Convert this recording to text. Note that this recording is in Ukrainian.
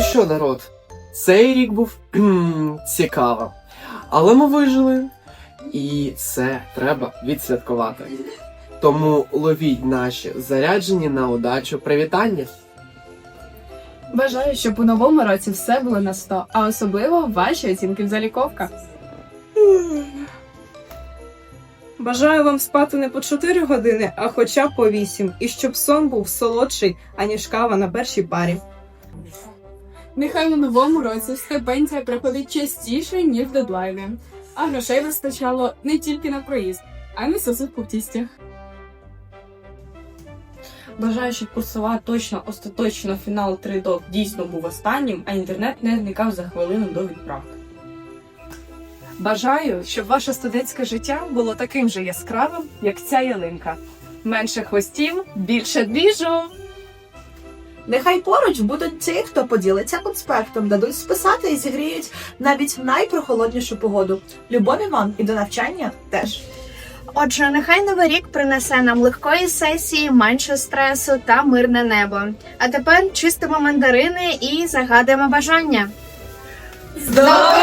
що, народ, цей рік був кхм, цікавим. Але ми вижили, і це треба відсвяткувати. Тому ловіть наші заряджені на удачу привітання. Бажаю, щоб у новому році все було на 100, а особливо ваші оцінки в заліковках. Бажаю вам спати не по 4 години, а хоча б по 8, і щоб сон був солодший, аніж кава на першій парі. Нехай у новому році стипендія приходить частіше, ніж дедлайни, а грошей вистачало не тільки на проїзд, а й на сосудку в тістях. Бажаю, щоб курсова точно остаточно фінал 3 док дійсно був останнім, а інтернет не зникав за хвилину до відправки. Бажаю, щоб ваше студентське життя було таким же яскравим, як ця ялинка. Менше хвостів, більше двіжу. Нехай поруч будуть ті, хто поділиться конспектом, дадуть списати і зігріють навіть в найпрохолоднішу погоду. Любові вам і до навчання теж. Отже, нехай новий рік принесе нам легкої сесії, менше стресу та мирне небо. А тепер чистимо мандарини і загадуємо бажання. З Новим